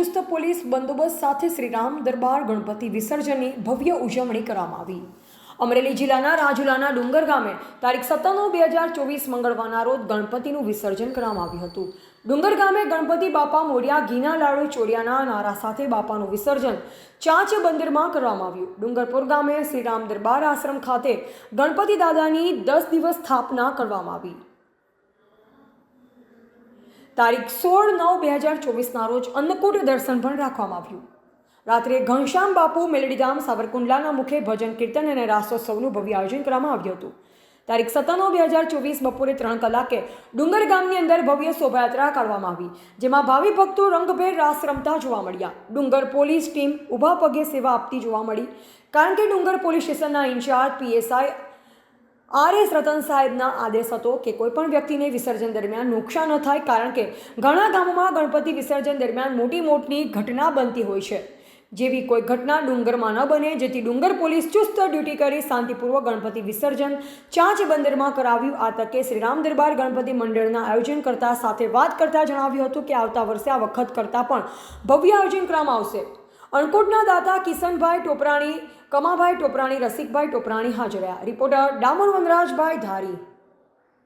ચુસ્ત પોલીસ બંદોબસ્ત સાથે શ્રીરામ દરબાર ગણપતિ વિસર્જનની ભવ્ય ઉજવણી કરવામાં આવી. અમરેલી જિલ્લાના રાજુલાના ડુંગર ગામે તારીખ સત્તર બે હજાર ચોવીસ મંગળવારના રોજ ગણપતિનું વિસર્જન કરવામાં આવ્યું હતું. ડુંગર ગામે ગણપતિ બાપા મોર્યા ઘીના લાડુ ચોડિયાના નારા સાથે બાપાનું વિસર્જન ચાંચ બંદરમાં કરવામાં આવ્યું. ડુંગરપુર ગામે શ્રીરામ દરબાર આશ્રમ ખાતે ગણપતિ દાદાની દસ દિવસ સ્થાપના કરવામાં આવી. તારીખ સોળ નવ બે હજાર ચોવીસના રોજ અન્નકૂટ દર્શન પણ રાખવામાં આવ્યું. રાત્રે ઘનશ્યામ બાપુ મેલડીધામ સાવરકુંડલાના મુખે ભજન, કીર્તન અને રાસોત્સવનું ભવ્ય આયોજન કરવામાં આવ્યું હતું. તારીખ સત્તાણું બે હજાર ચોવીસ બપોરે ત્રણ કલાકે ડુંગર ગામની અંદર ભવ્ય શોભાયાત્રા કાઢવામાં આવી, જેમાં ભાવિ ભક્તો રંગભેર રાસ રમતા જોવા મળ્યા. ડુંગર પોલીસ ટીમ ઊભા પગે સેવા આપતી જોવા મળી, કારણ કે ડુંગર પોલીસ સ્ટેશનના incharge, PSI R S Ratan સાહેબના આદેશ હતો કે કોઈપણ વ્યક્તિને વિસર્જન દરમિયાન નુકસાન ન થાય, કારણ કે ઘણા ગામોમાં ગણપતિ વિસર્જન દરમિયાન મોટી મોટી ઘટના બનતી હોય છે. જેવી કોઈ ઘટના ડુંગરમાં ન બને, જેથી ડુંગર પોલીસ ચુસ્ત ડ્યુટી કરી શાંતિપૂર્વક ગણપતિ વિસર્જન ચાંચ બંદરમાં કરાવ્યું. આ તકે શ્રીરામ દરબાર ગણપતિ મંડળના આયોજન કરતા સાથે વાત કરતા જણાવ્યું હતું કે આવતા વર્ષે આ વખત કરતાં પણ ભવ્ય આયોજન કરવામાં આવશે. અણકોટના દાતા કિશનભાઈ ટોપરાણી કમાભાઈ ટોપરાણી રસિકભાઈ ટોપરાણી હાજર રહ્યા. રિપોર્ટર ડામોર વનરાજભાઈ ધારી.